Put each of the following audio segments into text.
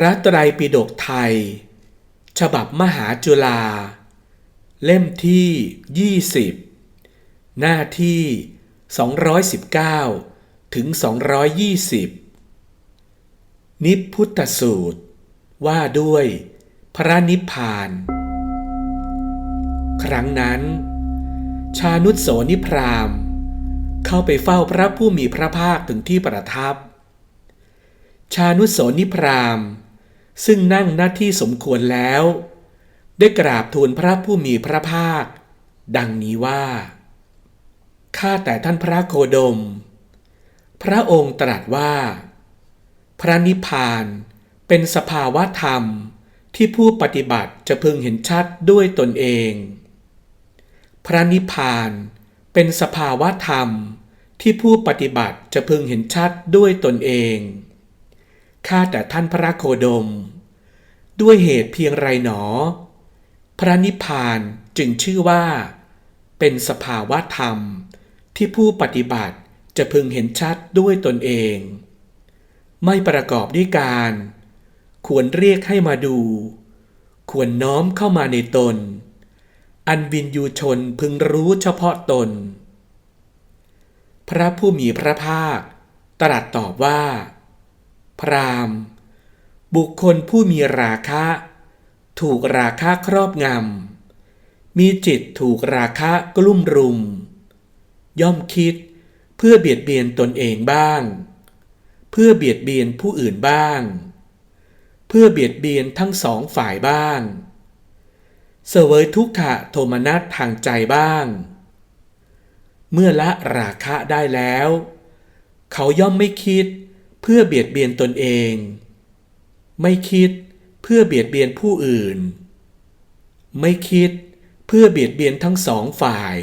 พระไตรปิฎกไทย ฉบับมหาจุฬาเล่มที่ 20 หน้าที่ 219 ถึง 220 นิพพุตสูตร ว่าด้วย พระนิพพาน ครั้งนั้น ชานุสโสนิพรามเข้าไปเฝ้าพระผู้มีพระภาคถึงที่ประทับชานุสโสนิพราม ซึ่งนั่งหน้าที่สมควรแล้ว ได้กราบทูลพระผู้มีพระภาค ดังนี้ว่า ข้าแต่ท่านพระโคดม พระองค์ตรัสว่า พระนิพพานเป็นสภาวะธรรมที่ผู้ปฏิบัติจะพึงเห็นชัดด้วยตนเอง พระนิพพานเป็นสภาวะธรรมที่ผู้ปฏิบัติจะพึงเห็นชัดด้วยตนเอง ข้าแต่ท่านพระโคดม ด้วยเหตุเพียงไรหนอ พระนิพพานจึงชื่อว่า เป็นสภาวะธรรม ที่ผู้ปฏิบัติจะพึงเห็นชัดด้วยตนเอง ไม่ประกอบด้วยการ ควรเรียกให้มาดู ควรน้อมเข้ามาในตน อันวินยูชนพึงรู้เฉพาะตน พระผู้มีพระภาค ตรัสตอบว่า พรามณ์ บุคคลผู้มีราคะ ถูกราคะครอบงำ มีจิตถูกราคะกลุ่มรุม ย่อมคิดเพื่อเบียดเบียนตนเองบ้าง เพื่อเบียดเบียนผู้อื่นบ้าง เพื่อเบียดเบียนทั้งสองฝ่ายบ้าง เสวยทุกขะโทมนัสทางใจบ้าง เมื่อละราคะได้แล้ว เขาย่อมไม่คิดเพื่อเบียดเบียนตนเอง ไม่คิดเพื่อเบียดเบียนผู้อื่น ไม่คิดเพื่อเบียดเบียนทั้งสองฝ่าย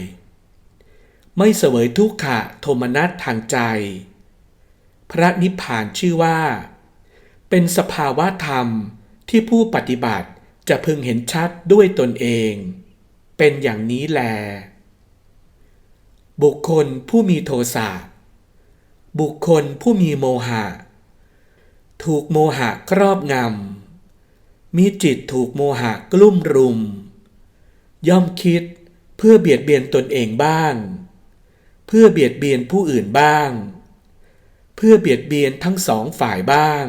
ไม่เสวยทุกขะโทมนัสทางใจ พระนิพพานชื่อว่า เป็นสภาวะธรรมที่ผู้ปฏิบัติจะพึงเห็นชัดด้วยตนเอง เป็นอย่างนี้แล บุคคลผู้มีโทสะ บุคคลผู้มีโมหะ ถูกโมหะครอบงำ มีจิตถูกโมหะกลุ่มรุม ย่อมคิดเพื่อเบียดเบียนตนเองบ้าง เพื่อเบียดเบียนผู้อื่นบ้าง เพื่อเบียดเบียนทั้งสองฝ่ายบ้าง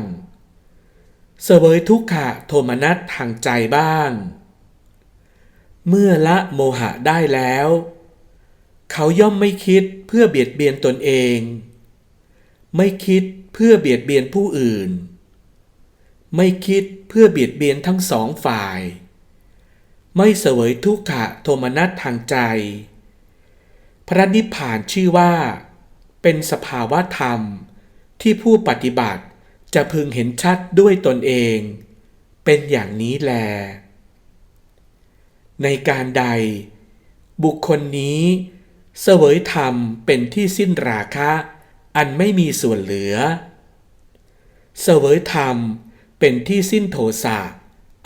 เสวยทุกขะโทมนัสทางใจบ้าง เมื่อละโมหะได้แล้ว เขาย่อมไม่คิดเพื่อเบียดเบียนตนเอง ไม่คิดเพื่อเบียดเบียนผู้อื่น ไม่คิดเพื่อเบียดเบียนทั้งสองฝ่าย ไม่เสวยทุกขะโทมนัสทางใจ พระนิพพานชื่อว่า เป็นสภาวะธรรมที่ผู้ปฏิบัติจะพึงเห็นชัดด้วยตนเอง เป็นอย่างนี้แล ในการใด บุคคลนี้ เสวยธรรมเป็นที่สิ้นราคะ อันไม่มีส่วนเหลือ เสวยธรรมเป็นที่สิ้นโทสะ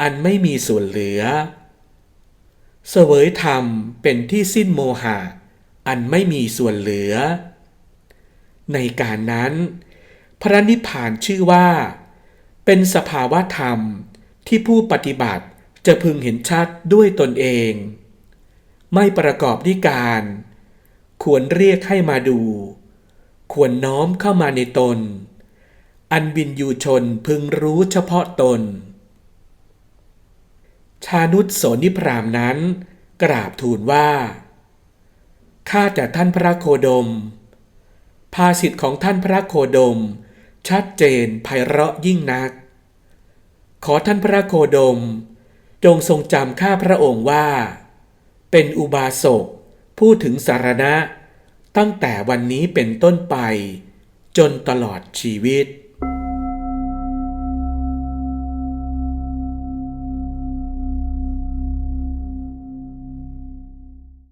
อันไม่มีส่วนเหลือ เสวยธรรมเป็นที่สิ้นโมหะ อันไม่มีส่วนเหลือ ในการนั้น พระนิพพานชื่อว่า เป็นสภาวะธรรมที่ผู้ปฏิบัติจะพึงเห็นชัดด้วยตนเอง ไม่ประกอบด้วยการ ควรเรียกให้มาดู ควรน้อมเข้ามาในตน อันบินยูชนพึงรู้เฉพาะตน ชานุสโสนิพรามนั้น กราบทูลว่า ข้าแต่ท่านพระโคดม ภาสิทธิ์ของท่านพระโคดม ชัดเจนไพเราะยิ่งนัก ขอท่านพระโคดม จงทรงจำข้าพระองค์ว่า เป็นอุบาสกพูดถึงสารณะ ตั้งแต่วันนี้เป็นต้นไป จนตลอดชีวิต